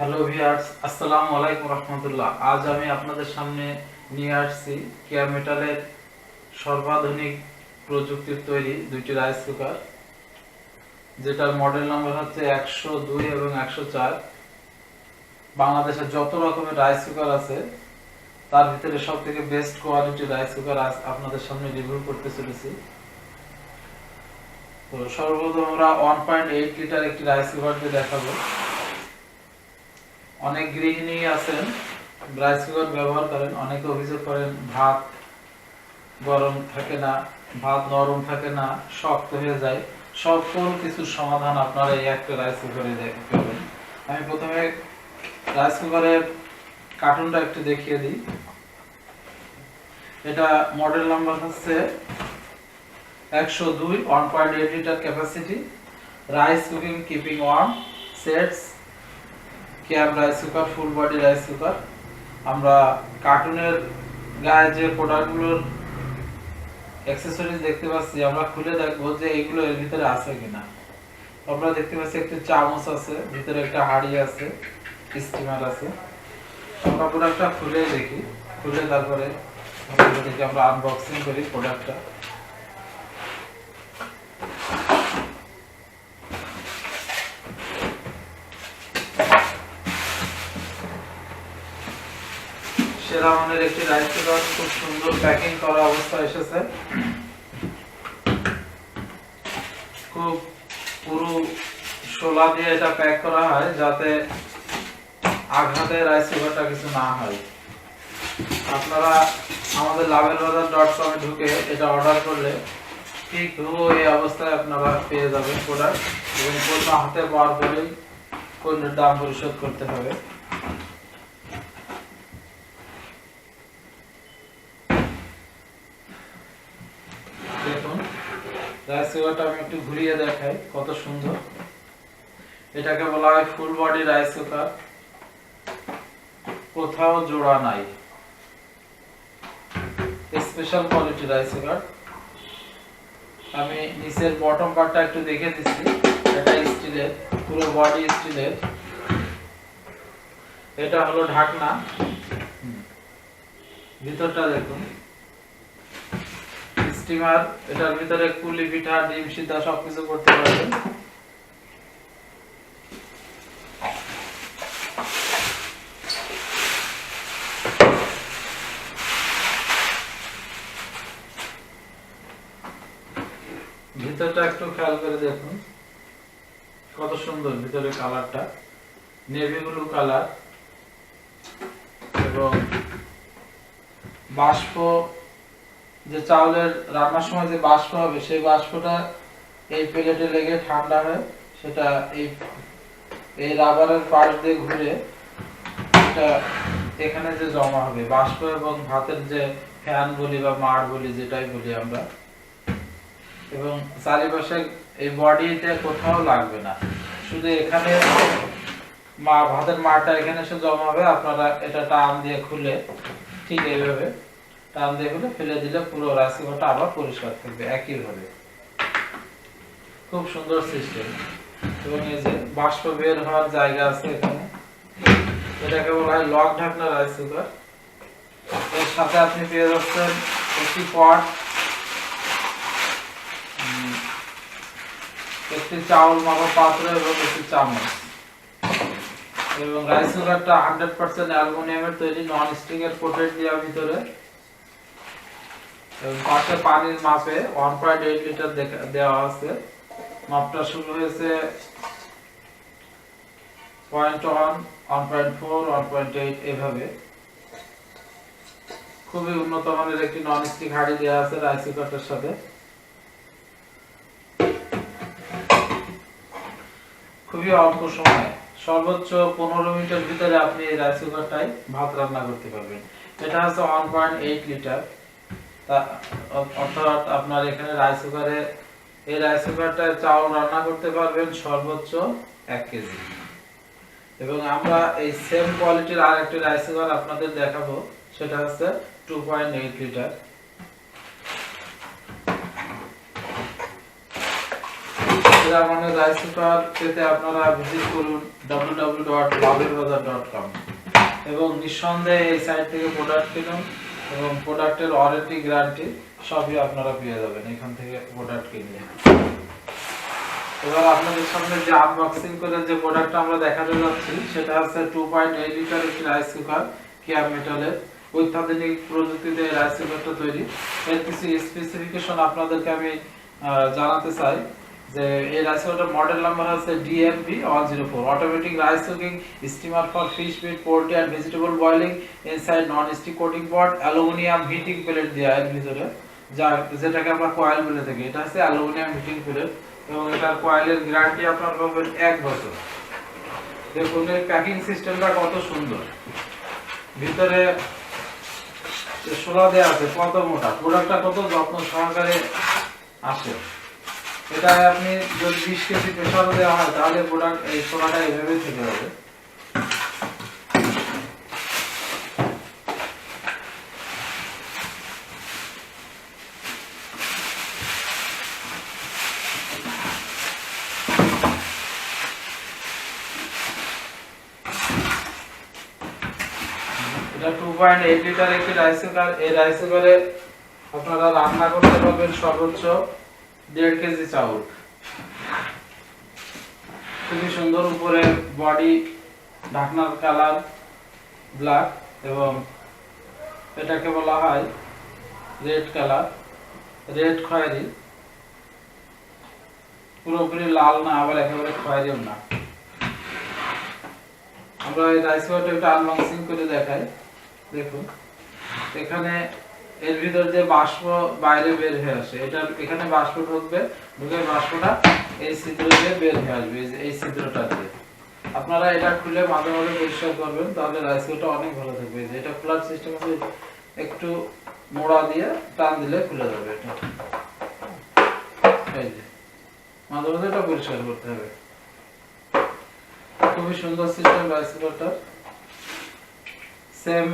Hello viewers আসসালামু আলাইকুম রহমতুল্লাহ আজ আমি আপনাদের সামনে নিয়ে আসছি কেয়া মেটালের সর্বাধুনিক প্রযুক্তির তৈরি দুইটি রাইস কুকার যেটার মডেল নম্বর হচ্ছে একশো দুই এবং একশো চার। বাংলাদেশে যত রকমের রাইস কুকার আছে, তার ভিতরে সব থেকে বেস্ট কোয়ালিটি রাইস কুকার আজ আপনাদের সামনে রিভিউ করতে চলেছি। তো সর্বপ্রথম আমরা ওয়ান পয়েন্ট এইট লিটার একটি রাইস কুকার দিয়ে দেখাবো। অনেক গৃহিণী আছেন রাইস কুকার ব্যবহার করেন, অনেকে অভিযোগ করেন ভাত গরম থাকে না, ভাত নরম থাকে না, শক্ত হয়ে যায়। সকল কিছুর সমাধান আপনারা এই একটা রাইস কুকারে পাবেন। আমি প্রথমে রাইস কুকারের কার্টুনটা একটু দেখিয়ে দিই। এটা মডেল নাম্বার হচ্ছে একশো দুই one point eight litre capacity rice cooking keeping one sets cab rice cooker, full body rice cooker. আমরা কার্টুনের গায়ে যে প্রোডাক্টগুলোর অ্যাক্সেসরিজ দেখতে পাচ্ছি, আমরা খুলে দেখব যে এগুলো এর ভিতরে আছে কিনা। আমরা দেখতে পাচ্ছি একটি চামচ আছে, ভিতরে একটা হাড়ি আছে, স্টিমার আছে। আমরা প্রোডাক্টটা খুলে দেখি। খুলে তারপরে আমরা আনবক্সিং করি প্রোডাক্টটা। সেরা একটি রাইস খুব সুন্দর প্যাকিং করা অবস্থা এসেছে। খুব পুরো শোলা দিয়ে এটা প্যাক করা হয় যাতে আঘাতে কিছু না হয়। আপনারা আমাদের লাভের বাজার ডট কমে ঢুকে এটা অর্ডার করলে ঠিক এই অবস্থায় আপনারা পেয়ে যাবেন প্রোডাক্ট এবং পণ্য হাতে পাওয়ার পরেই দাম পরিশোধ করতে হবে দেখুন রাইস আমি একটু ঘুরিয়ে দেখাই, কত সুন্দর। এটাকে বলা হয় ফুল বডি রাইস কুকার কোথাও জোড়া নাই। স্পেশাল কোয়ালিটি রাইস কুকার আমি নিচের বটম পার্টটা একটু দেখে দিচ্ছি। এটা স্টিলের, পুরো বডি স্টিলের। এটা হলো ঢাকনা। ভিতরটা দেখুন। স্টিমার, এটার ভিতরে কুলি, পিঠা, ডিম, সিদ্ধা, সবকিছু করতে পারবেন ভিতরটা একটু খেয়াল করে দেখুন। কত সুন্দর ভিতরে কালারটা। নেভি ব্লু কালার এবং বাষ্প যে চাউলের রান্নার সময় যে বাষ্প হবে, সেই বাষ্পটা এই প্লেটে লেগে ঠান্ডা হয় সেটা এই এই রাবারের পাশ দিয়ে ঘুরে এটা এখানে যে জমা হবে। বাষ্প এবং ভাতের যে ফ্যান বলি বা মাড় বলি, যেটাই বলি আমরা। এবং চারিপাশে এই বডিতে কোথাও লাগবে না। শুধু এখানে মা, ভাতের মাড়টা এখানে এসে জমা হবে, আপনারা এটা টান দিয়ে খুলে ঠিক এইভাবে টান দিয়ে খুলে ফেলে দিলে পুরো কুকারটা আবার পরিষ্কার থাকবে, একইভাবে। খুব সুন্দর সিস্টেম এবং এই যে বাষ্প বের হওয়ার জায়গা আছে এখানে, এটাকে বলা হয় লক ঢাকনা রাইস কুকার এর সাথে আপনি পেয়ে যাচ্ছেন একটি পট একটি চাউল মাপা পাত্র এবং একটি চামচ। এবং রাইস কুকারটা হান্ড্রেড পার্সেন্ট অ্যালুমিনিয়ামের তৈরি নন স্টিকের পোটেট দেওয়া ভিতরে পাশে পানির মাপে ওয়ান পয়েন্ট এইট লিটার দেওয়া আছে। মাপটা শুরু হয়েছে point one one point four one point eight এভাবে। খুবই উন্নত মানের একটি নন স্টিক হাড়ি দেওয়া আছে রাইস কুকারটার সাথে। খুবই অল্প সময়, সর্বোচ্চ পনেরো মিনিটের ভিতরে আপনি এই রাইস কুকারটাই ভাত রান্না করতে পারবেন। এটা হচ্ছে ওয়ান পয়েন্ট এইট লিটার অর্থাৎ আপনার এখানে রাইস কুকারে এই রাইস কুকারটায় চাউল রান্না করতে পারবেন সর্বোচ্চ এক কেজি। এবং আমরা এই সেম কোয়ালিটির আর একটি রাইস কুকার আপনাদের দেখাবো, সেটা হচ্ছে টু পয়েন্ট লিটার রামানের রাইস কুকার পেতে আপনারা ভিজিট করুন এবং নিঃসন্দেহে এই সাইট থেকে প্রোডাক্ট কিনুন। এবং প্রোডাক্টের ওয়ারেন্টি গ্যারান্টি সবই আপনারা পেয়ে যাবেন। এখান থেকে প্রোডাক্ট কিনলে এবার আপনাদের সামনে যে আনবক্সিং করে যে প্রোডাক্ট আমরা দেখাতে যাচ্ছি, সেটা হচ্ছে টু পয়েন্ট এইট লিটার একটি রাইস কুকার কেয়ার মেটালের অত্যাধুনিক প্রযুক্তিতে রাইস কুকারটা তৈরি। এর কিছু স্পেসিফিকেশন আপনাদেরকে আমি জানাতে চাই। যে এই rice কুকারটার model number one zero four automatic rice cooking steamer for fish meat poultry and vegetable boiling inside non stick coating board aluminium heating plate দেওয়া এর ভিতরে। যা যেটাকে আমরা কয়েল বলে থাকি। এটা হচ্ছে অ্যালুমিনিয়াম হিটিং প্লেট এবং এটার কয়েলের গ্যারান্টি আপনার পাবেন এক বছর। দেখুন, এর প্যাকিং সিস্টেমটা কত সুন্দর। ভিতরে শোলা দেওয়া আছে, কত মোটা। প্রোডাক্টটা কত যত্ন সহকারে আসে। এটা আপনি যদি বিশ কেজি প্রেশারও দেওয়া হয়, তাহলে প্রোডাক্ট এই শোলাটা এইভাবে থেকে যাবে। এই রাইস কুকারে আপনারা রান্না করতে পারবেন সর্বোচ্চ দেড় কেজি চাউল। খুবই সুন্দর উপরে বডি ঢাকনার কালার ব্ল্যাক এবং এটাকে বলা হয় রেড কালার রেড খয়েরি। পুরোপুরি লাল না, আবার একেবারে খয়েরিও না। আমরা এই রাইস একটু আনবক্সিং করে দেখাই। দেখুন, এখানে এর ভিতর যে বাষ্প বাইরে বের হয়ে আসে, এটা এখানে বাষ্প ঢুকবে, ঢুকে বাষ্পটা এই ছিদ্র দিয়ে বের হয়ে আসবে, এই ছিদ্রটা দিয়ে। আপনারা এটা খুলে মাঝে মাঝে পরিষ্কার করবেন, তাহলে রাইস অনেক ভালো থাকবে। যে এটা খোলার সিস্টেম আছে, একটু মোড়া দিয়ে টান দিলে খুলে যাবে এটা। এই যে, মাঝে মাঝে এটা পরিষ্কার করতে হবে। খুবই সুন্দর সিস্টেম রাইস সেম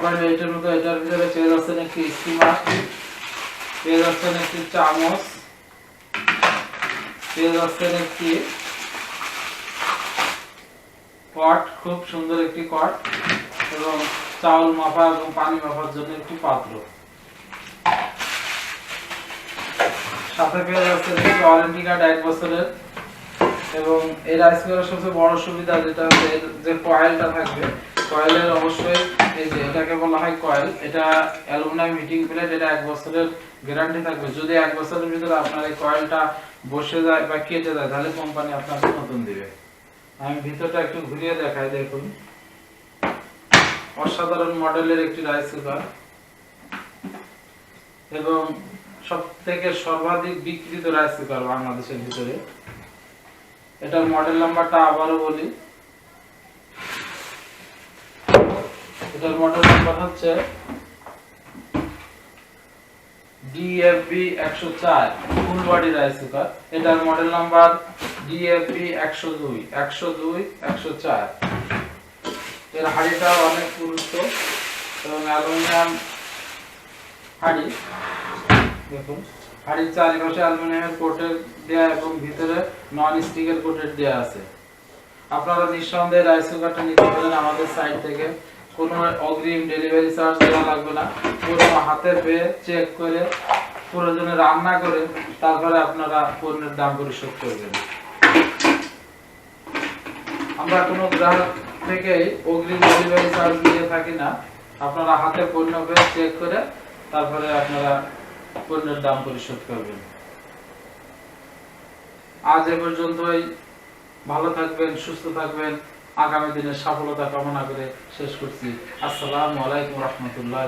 পয়েন্ট এইটের মতো এটার ভিতরে পেয়ে যাচ্ছেন একটি স্টিমার পেয়ে যাচ্ছেন একটি চামচ, পেয়ে যাচ্ছেন একটি কট খুব সুন্দর একটি কট এবং চাউল মাপা এবং পানি মাপার জন্য একটি পাত্র। সাথে পেয়ে যাচ্ছেন একটি ওয়ারেন্টি কার্ড এক বছরের এবং এই রাইস কুকারের সবচেয়ে বড় সুবিধা যেটা হচ্ছে যে কয়েলটা থাকবে কয়েলের অবশ্যই এই যে এটাকে বলা হয় কয়েল, এটা অ্যালুমিনিয়াম হিটিং প্লেট এটা এক বছরের গ্যারান্টি থাকবে। যদি এক বছরের ভিতরে আপনার এই কয়েলটা বসে যায় বা কেটে যায়, তাহলে কোম্পানি আপনাকে নতুন দিবে। আমি ভিতরটা একটু ঘুরিয়ে দেখাই, দেখুন। অসাধারণ মডেলের একটি রাইস কুকার। এবং সব থেকে সর্বাধিক বিক্রিত রাইস কুকার বাংলাদেশের ভিতরে। এটার মডেল নাম্বারটা আবারও বলি। এটার মডেল নাম্বার হচ্ছে ডিএফবি একশো চার। ফুল বডি রাইস কুকার এটার মডেল নাম্বার ডিএফবি একশো দুই। একশো এর হাড়িটা অনেক পুরুত্ব এবং অ্যালুমিনিয়াম হাড়ি। দেখুন। হাড়ির চারিপাশে অ্যালুমিনিয়ামের কোটের দেয়া এবং ভিতরে নন স্টিকের কোটের দেয়া আছে। আপনারা নিঃসন্দেহে রাইস কুকারটা নিতে পারেন আমাদের সাইট থেকে। কোনো অগ্রিম ডেলিভারি চার্জ দেওয়া লাগবে না। পুরো হাতে পেয়ে চেক করে, প্রয়োজনে রান্না করে, তারপরে আপনারা পণ্যের দাম পরিশোধ করবেন আমরা কোনো গ্রাহক থেকে অগ্রিম ডেলিভারি চার্জ দিয়ে থাকি না। আপনারা হাতে পণ্য পেয়ে চেক করে, তারপরে আপনারা পণ্যের দাম পরিশোধ করবেন। আজ এ পর্যন্তই। ভালো থাকবেন, সুস্থ থাকবেন। আগামী দিনের সফলতা কামনা করে শেষ করছি। আসসালামু আলাইকুম রহমতুল্লাহ